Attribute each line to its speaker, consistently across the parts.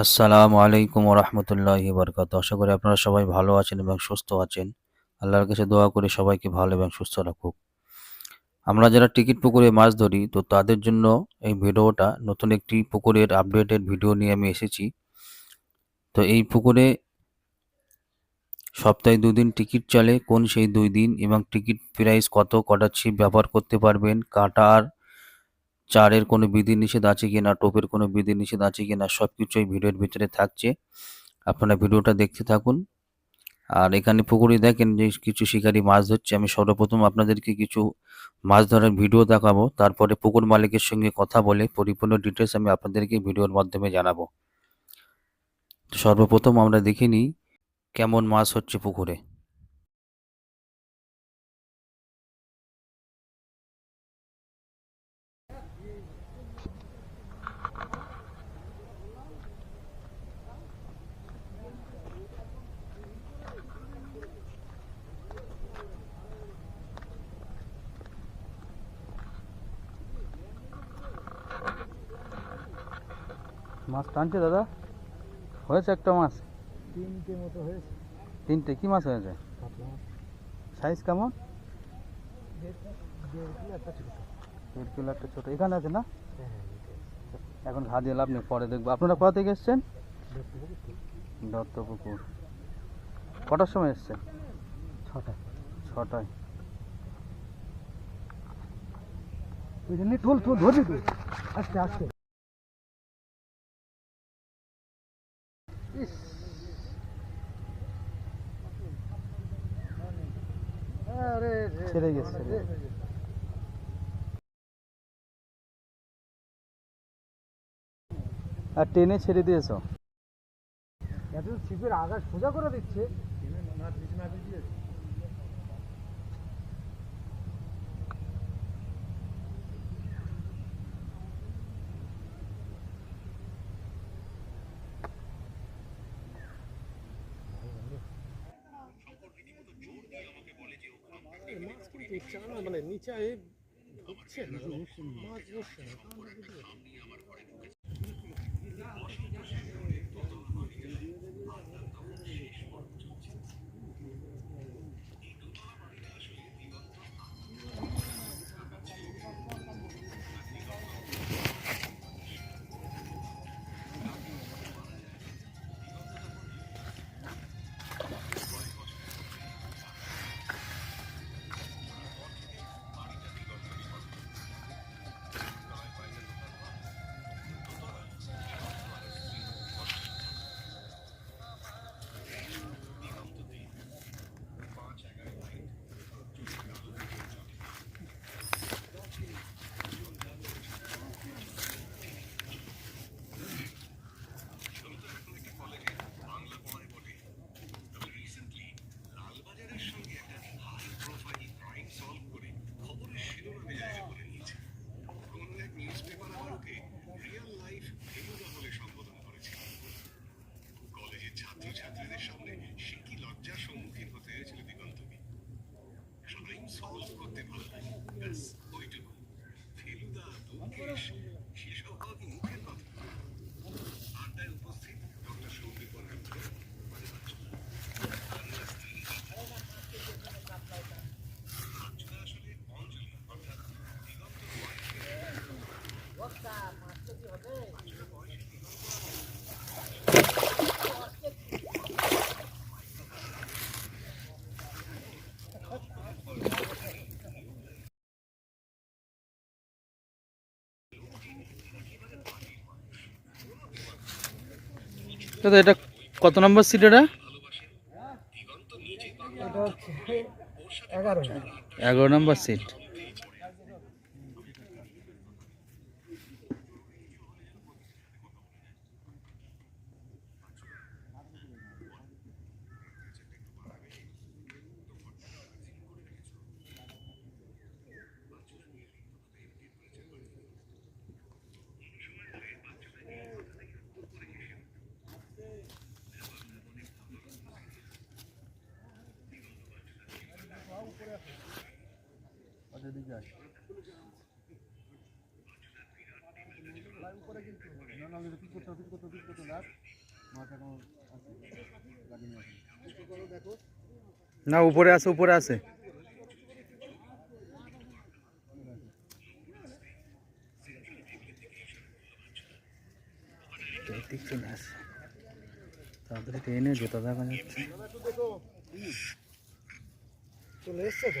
Speaker 1: আসসালামু আলাইকুম রহমতুল্লাহি বরকাত আশা করি আপনারা সবাই ভালো আছেন এবং সুস্থ আছেন। আল্লাহর কাছে দোয়া করে সবাইকে ভালো এবং সুস্থ রাখুক। আমরা যারা টিকিট পুকুরে মাছ ধরি, তো তাদের জন্য এই ভিডিওটা নতুন একটি পুকুরের আপডেটেড ভিডিও নিয়ে আমি এসেছি। তো এই পুকুরে সপ্তাহে দুদিন টিকিট চলে, কোন সেই দুই দিন এবং টিকিট প্রাইস কত, কটা ছিপ ব্যবহার করতে পারবেন, কাটার চারের কোনো বিধিনিষেধ আছে কি না, টোপের কোনো বিধিনিষেধ আছে কি না সব কিছু এই ভিডিওর ভিতরে থাকছে। আপনারা ভিডিওটা দেখতে থাকুন। আর এখানে পুকুরে দেখেন যে কিছু শিকারী মাছ ধরছে। আমি সর্বপ্রথম আপনাদেরকে কিছু মাছ ধরার ভিডিও দেখাবো। তারপরে পুকুর মালিকের সঙ্গে কথা বলে পরিপূর্ণ ডিটেলস আমি আপনাদেরকে ভিডিওর মাধ্যমে জানাব। সর্বপ্রথম আমরা দেখে নিই কেমন মাছ হচ্ছে পুকুরে। মাছ টানছে দাদা? হয়েছে একটা মাছ?
Speaker 2: তিনটে মতো হয়েছে।
Speaker 1: তিনটে কি মাছ হয়েছে? সাইজ কেমন?
Speaker 2: দেড় কিলো একটা ছোটো।
Speaker 1: এখানে আছে না?
Speaker 2: হ্যাঁ হ্যাঁ
Speaker 1: এখন ঘা দিয়ে লাভ নেই পরে দেখব। আপনারা কোথা থেকে এসছেন? দত্তপুকুর। কটার সময় এসছেন?
Speaker 2: ছটা
Speaker 1: ছটায়।
Speaker 2: ওই জন্য ঠোল ঠোল ধরবি তুই। আস্তে আস্তে।
Speaker 1: ছেড়ে গেছে, ছেড়ে গেছে। আর টেনে ছেড়ে দিয়েছ?
Speaker 2: এত ছিপের আগা সোজা করে দিচ্ছে। মাছ কিন্তু চানা মানে নিচে ঢুকছে না মাছ বসছে না
Speaker 1: দাদা এটা কত নম্বর সিট এটা?
Speaker 2: এটা হচ্ছে এগারো
Speaker 1: এগারো নম্বর সিট
Speaker 2: উপরে কিন্তু না,
Speaker 3: উপরে আছে উপরে আছে। চলে আসে তাড়াতাড়ি ট্রেনে জুতা দেখা যাচ্ছে
Speaker 2: চলে এসছে তো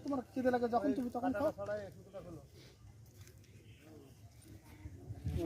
Speaker 2: তোমার খিদে লাগে যখন তুমি তখন খাও?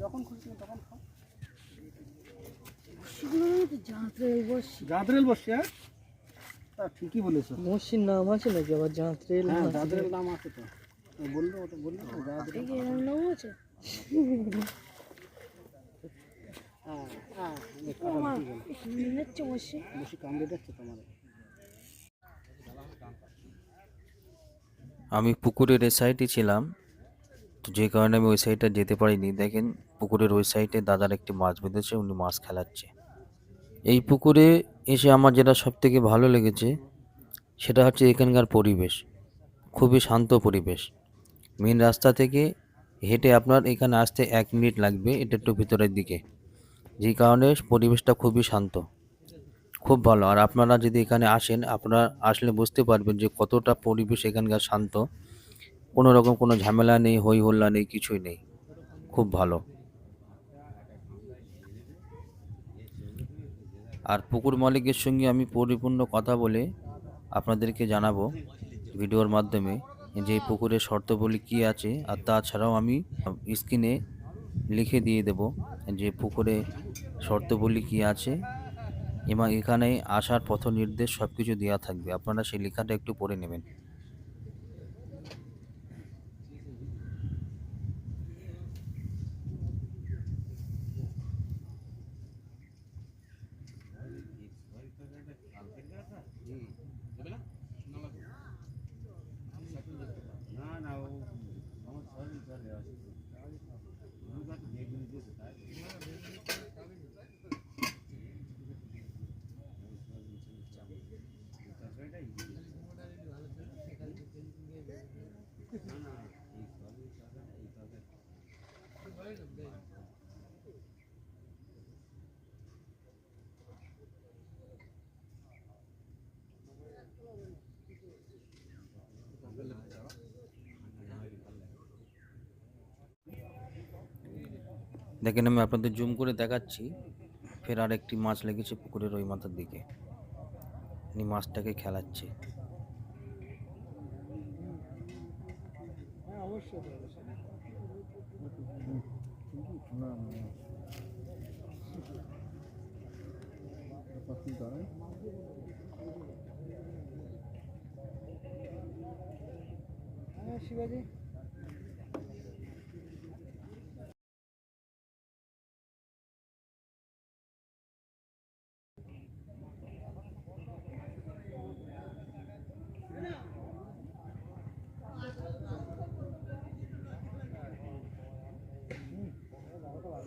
Speaker 2: যখন খুশি তুমি তখন খাও। জাঁতরেল বসছে হ্যাঁ? তা ঠিকই বলেছ।
Speaker 4: মসির নাম আছে নাকি? আবার জাঁতরেল
Speaker 2: হ্যাঁ জাঁতরেল নাম আছে তো। বলল ওটা বলল জাঁতরেল
Speaker 4: নাম আছে
Speaker 2: হ্যাঁ হ্যাঁ কথা ঠিকই বলো। বেশি কামড়ে যাচ্ছে তোমার
Speaker 1: আমি পুকুরের এ সাইডে ছিলাম, তো যে কারণে আমি ওই সাইডটা যেতে পারিনি। দেখেন, পুকুরের ওই সাইডে দাদার একটি মাছ বেঁধেছে, উনি মাছ খেলাচ্ছে। এই পুকুরে এসে আমার যেটা সব থেকে ভালো লেগেছে, সেটা হচ্ছে এখানকার পরিবেশ। খুবই শান্ত পরিবেশ। মেন রাস্তা থেকে হেঁটে আপনার এখানে আসতে এক মিনিট লাগবে, এটা একটু ভিতরের দিকে। যেই কারণে পরিবেশটা খুবই শান্ত। খুব ভালো। আর আপনারা যদি এখানে আসেন, আপনারা আসলে বুঝতে পারবেন যে কতটা পরিবেশ এখানকার শান্ত। কোনো রকম কোনো ঝামেলা নেই হই হল্লা নেই, কিছুই নেই। খুব ভালো। আর পুকুর মালিকের সঙ্গে আমি পরিপূর্ণ কথা বলে আপনাদেরকে জানাব ভিডিওর মাধ্যমে যে পুকুরের শর্তাবলী কী আছে। আর তাছাড়াও আমি স্ক্রিনে লিখে দিয়ে দেব যে পুকুরে শর্তবলী কী আছে এবং এখানে আসার পথ নির্দেশ সব কিছু দেওয়া থাকবে। আপনারা সেই লেখাটা একটু পড়ে নেবেন। দেখেন, আমি আপনাদের জুম করে দেখাচ্ছি। ফের আর একটি মাছ লেগেছে পুকুরের ওই মাথার দিকে। উনি মাছটাকে খেলাচ্ছে।
Speaker 2: হ্যাঁ শিবাজি।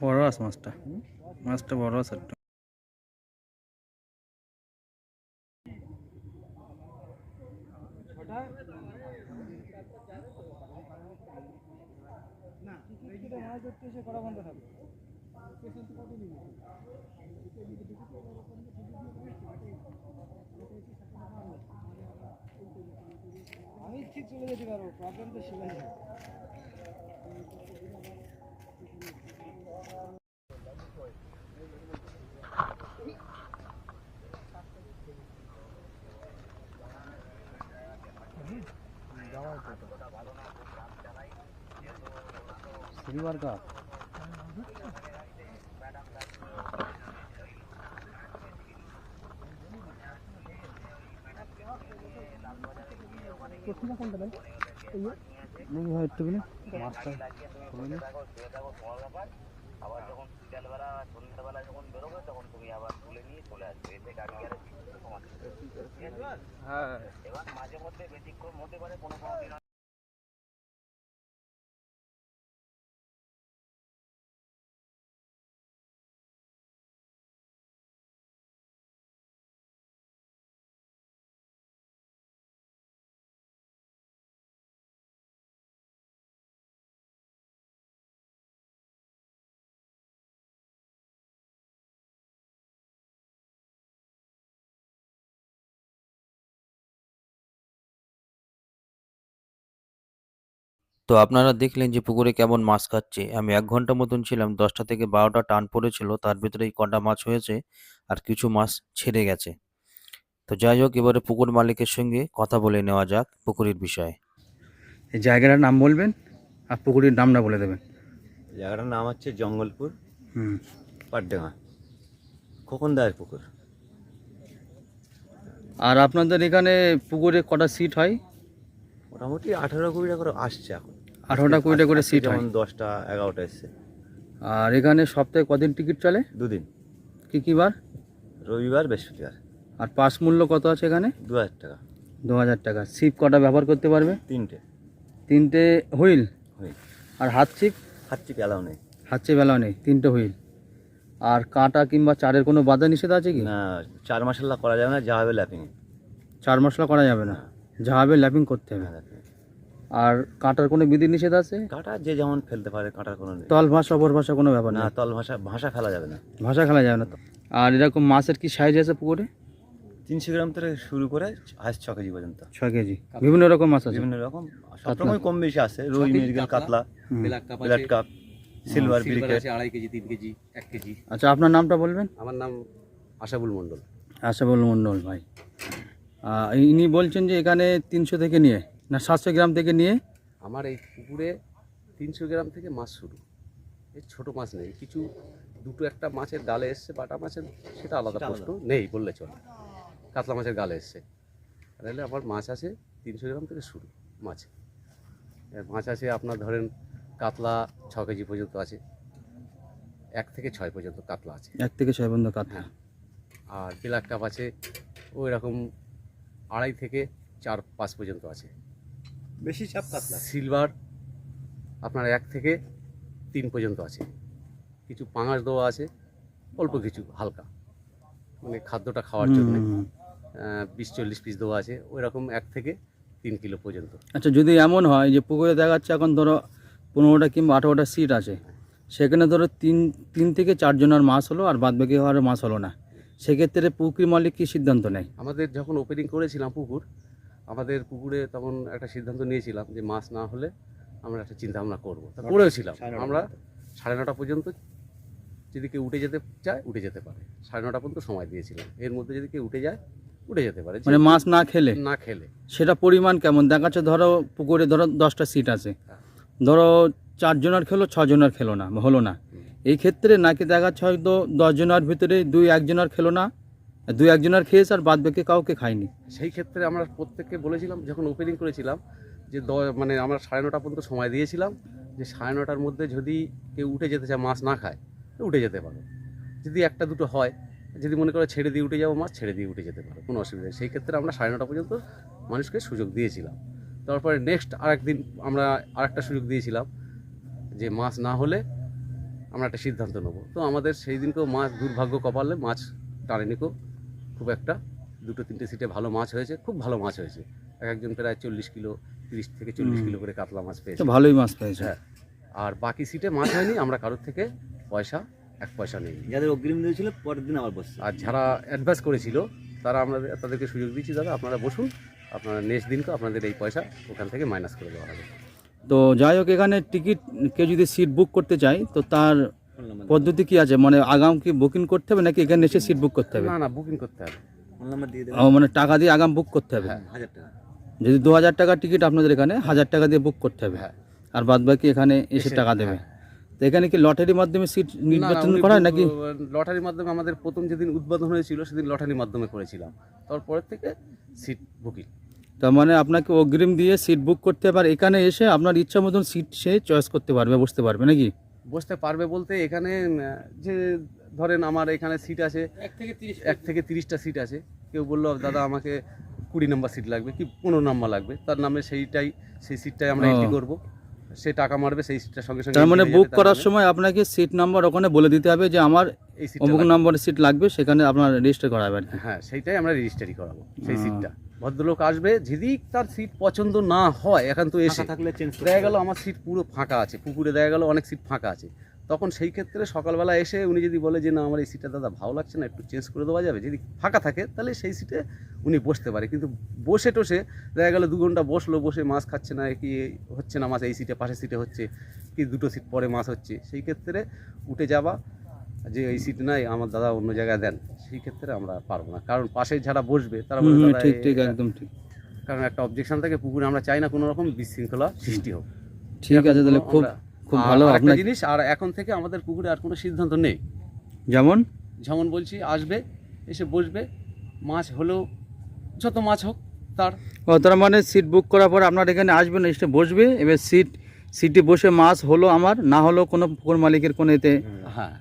Speaker 3: বড় আছে মাছটা। মাছটা বড় আছে আমি ঠিক বলে যেতে পারব প্রবলেম তো একটু
Speaker 2: না টিকিট কেটে মাছ ধরতে এসে করা বন্ধ থাকবে আমি ঠিক চলে যেতে পারব প্রবলেম তো শিবাজি
Speaker 3: শনিবার কাপ দেখি ভাই একটুখানি মাছটা তুলে নে।
Speaker 1: তো আপনারা দেখলেন যে পুকুরে কেমন মাছ খাচ্ছে। আমি এক ঘণ্টা মতন ছিলাম দশটা থেকে বারোটা টান পড়েছিল তার ভিতরে এই কটা মাছ হয়েছে আর কিছু মাছ ছেড়ে গেছে। তো যাই হোক এবারে পুকুর মালিকের সঙ্গে কথা বলে নেওয়া যাক পুকুরের বিষয়ে।
Speaker 3: এই জায়গাটার নাম বলবেন? আর পুকুরের নামটা বলে দেবেন।
Speaker 5: জায়গাটার নাম হচ্ছে জঙ্গলপুর
Speaker 3: হুম।
Speaker 5: পাটডাঙ্গা খোকনদায়ের পুকুর।
Speaker 3: আর আপনাদের এখানে পুকুরে কটা সিট হয়?
Speaker 5: মোটামুটি আঠারো কুড়িটা করে আসছে এখন।
Speaker 3: আঠারোটা কুড়িটা করে সিট হয়
Speaker 5: যেমন দশটা এগারোটা এসছে।
Speaker 3: আর এখানে সপ্তাহে কদিন টিকিট চলে?
Speaker 5: দুদিন।
Speaker 3: কি কী বার?
Speaker 5: রবিবার বৃহস্পতিবার।
Speaker 3: আর পাস মূল্য কত আছে এখানে?
Speaker 5: দু হাজার টাকা।
Speaker 3: দু হাজার টাকা। ছিপ কটা ব্যবহার করতে পারবে?
Speaker 5: তিনটে।
Speaker 3: তিনটে হুইল?
Speaker 5: হুইল।
Speaker 3: আর হাত ছিপ
Speaker 5: হাতটি পেলাও নেই।
Speaker 3: হাত ছিপ বেলাও নেই তিনটে হুইল। আর কাঁটা কিংবা চারের কোনো বাধা নিষেধ আছে কি?
Speaker 5: না চার মাসাল্লা করা যাবে না যা হবে ল্যাপিং
Speaker 3: চার মশলা করা যাবে না। যা হবে ল্যাপিং করতে হবে। আর কাঁটার কোনো বিধি নিষেধ আছে?
Speaker 5: কাঁটা যে যেমন ফেলতে পারে কাঁটার কোনো
Speaker 3: তল ভাষা অপর ভাষা কোনো ব্যাপার
Speaker 5: না তল ভাষা ভাষা ফেলা যাবে না।
Speaker 3: ভাষা খেলা যাবে না তো। আর এরকম মাছের কি সাইজ আছে পুকুরে?
Speaker 5: তিনশো গ্রাম থেকে শুরু করে আজ ছ কেজি পর্যন্ত।
Speaker 3: ছ কেজি। বিভিন্ন রকম মাছ আছে?
Speaker 5: বিভিন্ন রকম সব রকমই কম বেশি আছে। রুই মৃগেল কাতলা
Speaker 6: black carp
Speaker 5: carp silver
Speaker 6: silver
Speaker 5: briquette
Speaker 6: আছে আড়াই কেজি তিন কেজি এক কেজি।
Speaker 3: আচ্ছা আপনার নামটা বলবেন?
Speaker 6: আমার নাম আশাবুল মণ্ডল।
Speaker 3: আশাবুল মণ্ডল ভাই। ইনি বলছেন যে এখানে তিনশো থেকে নিয়ে। না সাতশো গ্রাম থেকে নিয়ে?
Speaker 6: আমার এই পুকুরে তিনশো গ্রাম থেকে মাছ শুরু। এই ছোট মাছ নেই কিছু দুটো একটা মাছের গালে এসছে বাটা মাছের সেটা আলাদা প্রশ্ন। নেই বললে চলে। কাতলা মাছের গালে এসছে। তাহলে আমার মাছ আছে তিনশো গ্রাম থেকে শুরু মাছ। মাছ আছে আপনার ধরেন কাতলা ছ কেজি পর্যন্ত আছে। এক থেকে ছয় পর্যন্ত কাতলা আছে।
Speaker 3: এক থেকে ছয় বন্ধ কাতলা।
Speaker 6: আর ব্ল্যাক কাপ আছে ওই রকম আড়াই থেকে চার পাঁচ পর্যন্ত আছে।
Speaker 5: বেশি চাপ কাতলা
Speaker 6: সিলভার আপনার এক থেকে তিন পর্যন্ত আছে। কিছু পাঙাশ দেওয়া আছে অল্প কিছু হালকা। মানে খাদ্যটা খাওয়ার জন্য বিশ চল্লিশ পিস দেওয়া আছে ওই রকম এক থেকে তিন কিলো পর্যন্ত।
Speaker 3: আচ্ছা যদি এমন হয় যে পুকুরে দেখা যাচ্ছে এখন ধরো পনেরোটা কিংবা আঠারোটা সিট আছে সেখানে ধরো তিন তিন থেকে চারজনের মাছ হলো আর বাদ বাকি হওয়ার মাছ হলো না। সেক্ষেত্রে পুকুর মালিক কী সিদ্ধান্ত নেয়?
Speaker 6: আমাদের যখন ওপেনিং করেছিলাম পুকুর আমাদের পুকুরে তখন একটা সিদ্ধান্ত নিয়েছিলাম যে মাছ না হলে আমরা একটা চিন্তা ভাবনা করব। তা করেওছিলাম। আমরা সাড়ে নটা পর্যন্ত যদি কেউ উঠে যেতে চায় উঠে যেতে পারে। সাড়ে নটা পর্যন্ত সময় দিয়েছিলাম। এর মধ্যে যদি কেউ উঠে যায় উঠে যেতে পারে।
Speaker 3: মানে মাছ না খেলে?
Speaker 6: না খেলে।
Speaker 3: সেটা পরিমাণ কেমন? দেখা যাচ্ছে ধরো পুকুরে ধরো দশটা সিট আছে। ধরো চারজনের খেলো ছজনের খেলো না হলো না। এই ক্ষেত্রে নাকি দেখা যাচ্ছে হয়তো দশজনের ভিতরে দুই একজনের খেলো না দুই একজনের খেয়েছে আর বাদ বাকি কাউকে খায়নি
Speaker 6: সেই ক্ষেত্রে আমরা প্রত্যেককে বলেছিলাম, যখন ওপেনিং করেছিলাম, যে দ- মানে আমরা সাড়ে নটা পর্যন্ত সময় দিয়েছিলাম, যে সাড়ে নটার মধ্যে যদি কেউ উঠে যেতে চায়, মাছ না খায়, তো উঠে যেতে পারো। যদি একটা, দুটো হয়, যদি মনে করে ছেড়ে দিয়ে উঠে যাব মাছ, ছেড়ে দিয়ে উঠে যেতে পারো, কোনো অসুবিধা নেই। সেই ক্ষেত্রে আমরা সাড়ে নটা পর্যন্ত মানুষকে সুযোগ দিয়েছিলাম। তারপরে নেক্সট আরেকদিন আমরা আরেকটা সুযোগ দিয়েছিলাম, যে মাছ না হলে আমরা একটা সিদ্ধান্ত নেব। তো আমাদের সেই দিনকেও মাছ দুর্ভাগ্য কপালে মাছ খুব। একটা দুটো তিনটে সিটে ভালো মাছ হয়েছে খুব ভালো মাছ হয়েছে। এক একজন প্রায় চল্লিশ কিলো তিরিশ থেকে চল্লিশ কিলো করে কাতলা মাছ পেয়েছে।
Speaker 3: তো ভালোই মাছ পেয়েছে।
Speaker 6: হ্যাঁ আর বাকি সিটে মাছ হয়নি আমরা কারোর থেকে পয়সা এক পয়সা নেই
Speaker 5: যাদের অগ্রিম দিয়েছিল পরের দিন আবার বসছে।
Speaker 6: আর যারা অ্যাডভান্স করেছিল তারা আমরা তাদেরকে সুযোগ দিচ্ছি দাদা আপনারা বসুন। আপনারা নেক্সট দিনকে আপনাদের এই পয়সা ওখান থেকে মাইনাস করে দেওয়া হবে।
Speaker 3: তো যাই হোক এখানে টিকিট কেউ যদি সিট বুক করতে চায় তো তার পদ্ধতি কি আছে? মানে আগাম কি বুকিং করতে হবে নাকি এখানে এসে সিট বুক করতে হবে?
Speaker 6: না না বুকিং করতে হবে।
Speaker 3: ও, মানে টাকা দিয়ে আগাম বুক করতে হবে?
Speaker 6: হ্যাঁ।
Speaker 5: হাজার টাকা।
Speaker 3: যদি দু হাজার টাকার টিকিট আপনাদের এখানে হাজার টাকা দিয়ে বুক করতে হবে।
Speaker 6: হ্যাঁ।
Speaker 3: আর বাদ বাকি এখানে এসে টাকা দেবে।
Speaker 6: হ্যাঁ।
Speaker 3: তো এখানে কি লটারির মাধ্যমে সিট নির্বাচন করা হয় নাকি?
Speaker 6: লটারির মাধ্যমে আমাদের প্রথম যেদিন উদ্বোধন হয়েছিল সেদিন লটারির মাধ্যমে করেছিলাম। তারপরের থেকে সিট বুকিং
Speaker 3: তার মানে আপনাকে অগ্রিম দিয়ে সিট বুক করতে পারে এখানে এসে আপনার ইচ্ছা মতন সিট সে চয়েস করতে পারবে বসতে পারবে নাকি?
Speaker 6: বসতে পারবে বলতে এখানে যে ধরেন আমার এখানে সিট আছে
Speaker 2: এক থেকে তিরিশ
Speaker 6: এক থেকে তিরিশটা সিট আছে। কেউ বলল দাদা আমাকে কুড়ি নম্বর সিট লাগবে কি পনেরো নাম্বার লাগবে? তার নামে সেইটাই সেই সিটটাই আমরা। এন্ট্রি করব। সে টাকা মারবে সেই সিটটা সঙ্গে সঙ্গে
Speaker 3: তার মানে বুক করার সময় আপনাকে সিট নাম্বার ওখানে বলে দিতে হবে যে আমার
Speaker 6: এই সিট
Speaker 3: অমুক
Speaker 6: লাগবে।
Speaker 3: সিট লাগবে সেখানে আপনার রেজিস্টার করা হবে আর কি।
Speaker 6: হ্যাঁ সেইটাই আমরা রেজিস্টারি করাবো সেই সিটটা ভদ্রলোক আসবে যদি তার সিট পছন্দ না হয় এখন তো এসে
Speaker 5: থাকলে চেঞ্জ
Speaker 6: দেখা গেল আমার সিট পুরো ফাঁকা আছে পুকুরে দেখা গেল অনেক সিট ফাঁকা আছে। তখন সেই ক্ষেত্রে সকালবেলা এসে উনি যদি বলে যে না আমার এই সিটটা দাদা ভালো লাগছে না একটু চেঞ্জ করে দেওয়া যাবে। যদি ফাঁকা থাকে তাহলে সেই সিটে উনি বসতে পারে। কিন্তু বসে টসে দেখা গেল দু ঘণ্টা বসল বসে মাছ খাচ্ছে না কি হচ্ছে না মাছ এই সিটে পাশের সিটে হচ্ছে কি দুটো সিট পরে মাছ হচ্ছে। সেই ক্ষেত্রে উঠে যাওয়া যে এই সিট নাই আমার দাদা অন্য জায়গায় দেন। সেই ক্ষেত্রে আমরা পারব না। কারণ পাশে যারা বসবে তারা
Speaker 3: ঠিক ঠিক একদম ঠিক।
Speaker 6: কারণ একটা অবজেকশন থাকে পুকুরে আমরা চাই না কোনো রকম বিশৃঙ্খলা সৃষ্টি হোক।
Speaker 3: ঠিক আছে তাহলে খুব খুব ভালো আপনার
Speaker 6: জিনিস আর এখন থেকে আমাদের পুকুরে আর কোনো সিদ্ধান্ত নেই।
Speaker 3: যেমন?
Speaker 6: যেমন বলছি আসবে এসে বসবে মাছ হলেও যত মাছ হোক তার।
Speaker 3: ও তার মানে সিট বুক করার পর আপনার এখানে আসবেন এসে বসবে এবার সিট সিটে বসে মাছ হলো আমার না হলো কোনো পুকুর মালিকের কোনো এতে
Speaker 6: হ্যাঁ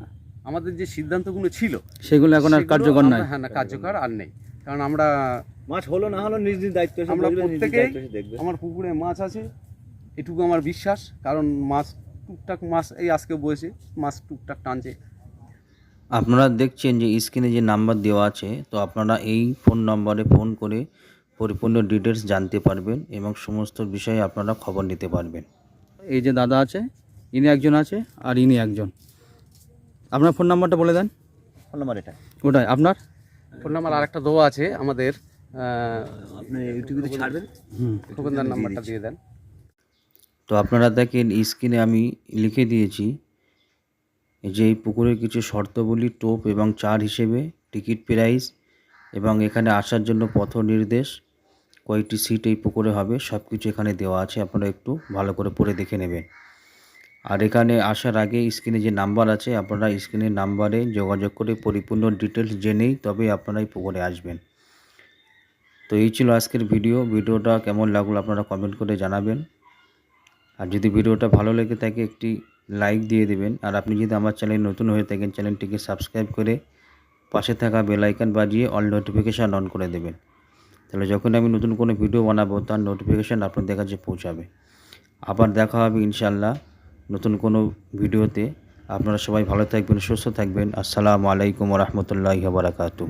Speaker 6: আমাদের যে সিদ্ধান্তগুলো ছিল
Speaker 3: সেগুলো এখন আর কার্যকর নয়।
Speaker 6: হ্যাঁ না কার্যকর আর নেই। কারণ আমরা
Speaker 5: মাছ হলো না হলো নিজ নিজ দায়িত্ব
Speaker 6: আমরা
Speaker 5: এসে
Speaker 6: আমার পুকুরে মাছ আছে এটুকু আমার বিশ্বাস কারণ মাছ টুকটাক মাছ এই আজকে বসে মাছ টুকটাক টানছে।
Speaker 1: আপনারা দেখছেন যে স্ক্রিনে যে নাম্বার দেওয়া আছে তো আপনারা এই ফোন নম্বরে ফোন করে পরিপূর্ণ ডিটেলস জানতে পারবেন এবং সমস্ত বিষয়ে আপনারা খবর নিতে পারবেন।
Speaker 3: এই যে দাদা আছে ইনি একজন আছে আর ইনি একজন। আপনার ফোন নাম্বারটা বলে দেন।
Speaker 5: ফোন নাম্বার এটা।
Speaker 3: ওটাই আপনার?
Speaker 6: ফোন নাম্বার আরেকটা দেওয়া আছে আমাদের
Speaker 5: আপনি ইউটিউবে ছাড়বেন।
Speaker 3: হুম
Speaker 6: নাম্বারটা দিয়ে দেন।
Speaker 1: তো আপনারা দেখেন স্ক্রিনে আমি লিখে দিয়েছি যে এই পুকুরের কিছু শর্তাবলী, টোপ এবং চার হিসেবে টিকিট প্রাইস এবং এখানে আসার জন্য পথ নির্দেশ কয়েকটি সিট এই পুকুরে হবে সব কিছু এখানে দেওয়া আছে, আপনারা একটু ভালো করে পড়ে দেখে নেবেন। আর এখানে আসার আগে স্ক্রিনে যে নাম্বার আছে, আপনারা স্ক্রিনের নাম্বারে যোগাযোগ করে পরিপূর্ণ ডিটেলস জেনেই তবে আপনারা এই পুকুরে আসবেন। তো এই ছিল আজকের ভিডিও, ভিডিওটা কেমন লাগল আপনারা কমেন্ট করে জানাবেন। আর যদি ভিডিওটা ভালো লেগে থাকে, একটি লাইক দিয়ে দেবেন। আর আপনি যদি আমার চ্যানেল নতুন হয়ে থাকেন, চ্যানেলটিকে সাবস্ক্রাইব করে পাশে থাকা বেল আইকন বাজিয়ে অল নোটিফিকেশান অন করে দেবেন। তাহলে যখন আমি নতুন কোনো ভিডিও বানাবো, তার নোটিফিকেশান আপনাদের কাছে পৌঁছাবে। আবার দেখা হবে ইনশাল্লাহ নতুন কোনো ভিডিওতে। আপনারা সবাই ভালো থাকবেন, সুস্থ থাকবেন। আসসালামু আলাইকুম রহমতুল্লাহ বারাকাতু